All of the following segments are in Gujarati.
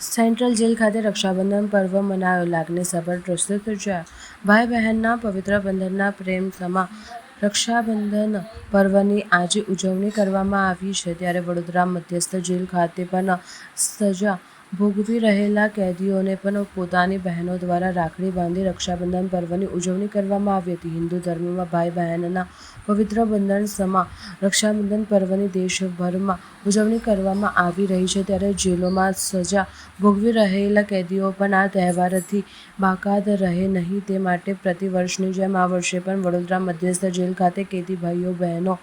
સેન્ટ્રલ જેલ ખાતે રક્ષાબંધન પર્વ મનાયો. લાગણીસભર દ્રશ્યો સર્જાયા ભાઈ બહેનના પવિત્ર બંધનના પ્રેમ સમા રક્ષાબંધન પર્વની આજે ઉજવણી કરવામાં આવી છે. ત્યારે વડોદરા મધ્યસ્થ જેલ ખાતે પણ સજા ભોગવી રહેલા કેદીઓને પણ પોતાની બહેનો દ્વારા રાખડી બાંધી રક્ષાબંધન પર્વની ઉજવણી કરવામાં આવી હતી. હિન્દુ ધર્મમાં ભાઈ બહેનના પવિત્ર બંધન સમા રક્ષાબંધન પર્વની દેશભરમાં ઉજવણી કરવામાં આવી રહી છે. ત્યારે જેલોમાં સજા ભોગવી રહેલા કેદીઓ પણ આ તહેવારથી બાકાત રહે નહીં તે માટે પ્રતિવર્ષની જેમ આ વર્ષે પણ વડોદરા મધ્યસ્થ જેલ ખાતે કેદી ભાઈઓ બહેનો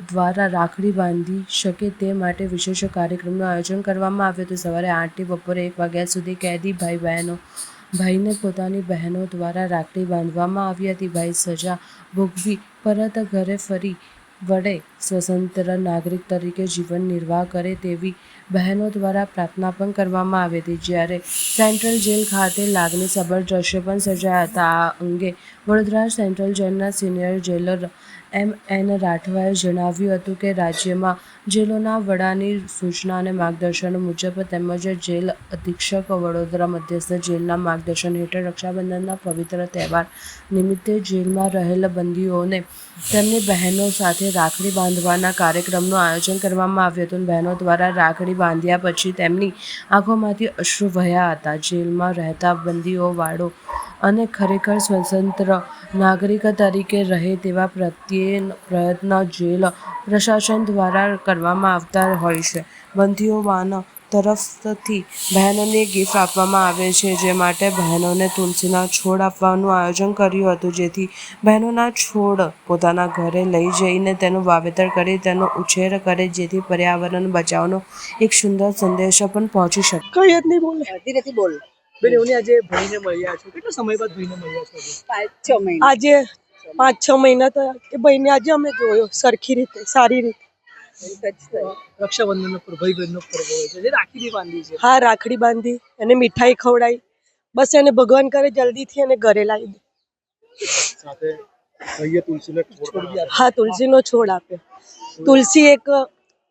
દ્વારા રાખડી બાંધી શકે તે માટે વિશેષ કાર્યક્રમનું આયોજન કરવામાં આવ્યું હતું. સવારે આઠથી બપોરે એક વાગ્યા સુધી કેદી ભાઈ બહેનો, ભાઈને પોતાની બહેનો દ્વારા રાખડી બાંધવામાં આવી હતી. ભાઈ સજા ભોગવી પરત ઘરે ફરી વડે સ્વતંત્ર નાગરિક તરીકે જીવન નિર્વાહ કરે તેવી બહેનો દ્વારા પ્રાર્થના પણ કરવામાં આવી હતી. જ્યારે સેન્ટ્રલ જેલ ખાતે લાગણીસભર દ્રશ્યો પણ સર્જાયા હતા. આ અંગે વડોદરા સેન્ટ્રલ જેલના સિનિયર જેલર એમ એન રાઠવાએ જણાવ્યું હતું કે રાજ્યમાં જેલોના વડાની સૂચના અને માર્ગદર્શન મુજબ તેમજ જેલ અધિક્ષક વડોદરા મધ્યસ્થ જેલના માર્ગદર્શન હેઠળ રક્ષાબંધનના પવિત્ર તહેવાર નિમિત્તે જેલમાં રહેલા બંદીઓને તેમની બહેનો સાથે રાખડી બાંધવાના કાર્યક્રમનું આયોજન કરવામાં આવ્યું હતું બહેનો દ્વારા રાખડી બાંધ્યા પછી તેમની આંખોમાંથી અશ્રુ વહ્યા હતા. જેલમાં રહેતા બંદીઓ, વાળો અને ખરેખર સ્વતંત્ર નાગરિક તરીકે રહે તેવા પ્રત્યે પ્રયત્ન જેલ પ્રશાસન દ્વારા કરવામાં આવતા હોય છે. બંદીઓવાના તરફથી બહેનોને ગિફ્ટ આપવામાં આવે છે જે માટે બહેનોને તુલસીના છોડ આપવાનું આયોજન કર્યું હતું જેથી બહેનોના છોડ પોતાના ઘરે લઈ જઈને તેનું વાવેતર કરી તેનો ઉછેર કરે જેથી પર્યાવરણ બચાવનો એક સુંદર સંદેશો પણ પહોંચી શકે. કઈ જ નહીં બોલે નથી બોલ. બેન એવની આજે ભાઈને મળ્યા છો. કેટલા સમય બાદ ભાઈને મળ્યા છો આજે? પાંચ છ મહિના. આજે પાંચ છ મહિના થયા. એ ભાઈને આજે અમે જોયો સરખી રીતે સારી રીતે. રક્ષાબંધનનો પર ભાઈ બહેનનો પર્વ હોય છે જે રાખી બી બાંધી છે. હા રાખડી બાંધી અને મીઠાઈ ખવડાવી બસ એને ભગવાન કરે જલ્દીથી એને ઘરે લાવી દે. સાથે હા તુલસીનો છોડ આપ્યો. તુલસી એક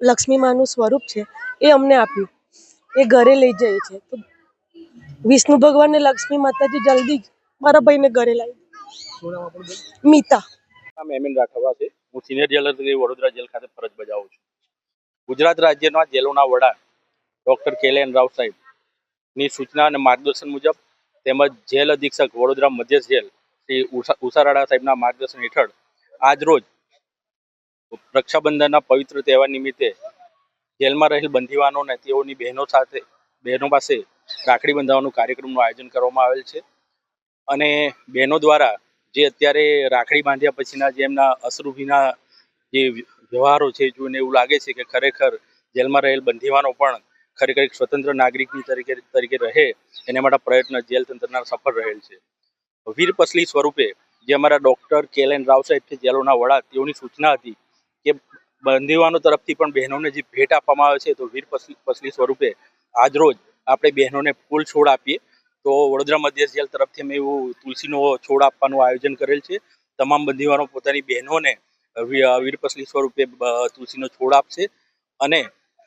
લક્ષ્મી માનું સ્વરૂપ છે. એ અમને આપ્યું. એ ઘરે લઈ જાય છે. તો વિષ્ણુ ભગવાન ને લક્ષ્મી માતાજી જલ્દી જ મારા ભાઈને ઘરે લાવી મીતા. નામ એમ રાઠવા છે. હું સિનિયર જેલર તરીકે વડોદરા જેલ ખાતે ફરજ બજાવું છું. ગુજરાત રાજ્યના જેલોના વડા ડોક્ટર કેલેન રાવ સાહેબની સૂચના અને માર્ગદર્શન મુજબ તેમજ જેલ અધિક્ષક વડોદરા મધ્ય જેલ શ્રી ઉષા ઉષારાડા સાહેબના માર્ગદર્શન હેઠળ આજ રોજ રક્ષાબંધનના પવિત્ર તહેવાર નિમિત્તે જેલમાં રહેલ બંધીવાનો અને તેઓની બહેનો સાથે બહેનો પાસે રાખડી બંધાવવાનું કાર્યક્રમનું આયોજન કરવામાં આવેલ છે. અને બહેનો દ્વારા જે અત્યારે રાખડી બાંધ્યા પછીના જે એમના અશ્રુભીના જે વ્યવહારો છે જોઈને એવું લાગે છે કે ખરેખર જેલમાં રહેલ બંધીવાનો પણ ખરેખર એક સ્વતંત્ર નાગરિકની તરીકે તરીકે રહે, એના માટે પ્રયત્ન જેલ તંત્રના સફળ રહેલ છે. વીર પસલી સ્વરૂપે જે અમારા ડૉક્ટર કેલ એન રાવ સાહેબ છે, જેલોના વડા, તેઓની સૂચના હતી કે બંદીવાનો તરફથી પણ બહેનોને જે ભેટ આપવામાં આવે છે, તો વીર પસલી પસલી સ્વરૂપે આજરોજ આપણે બહેનોને ફૂલ છોડ આપીએ. તો વડોદરા મધ્ય જેલ તરફથી અમે એવું તુલસીનો છોડ આપવાનું આયોજન કરેલ છે. તમામ બંદીવાનો પોતાની બહેનોને વીરપસલી સ્વરૂપે તુલસીનો છોડ આપશે અને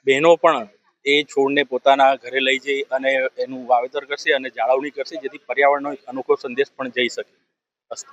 બહેનો પણ એ છોડને પોતાના ઘરે લઈ જઈ અને એનું વાવેતર કરશે અને જાળવણી કરશે જેથી પર્યાવરણનો અનોખો સંદેશ પણ જઈ શકે. અસ્તુ.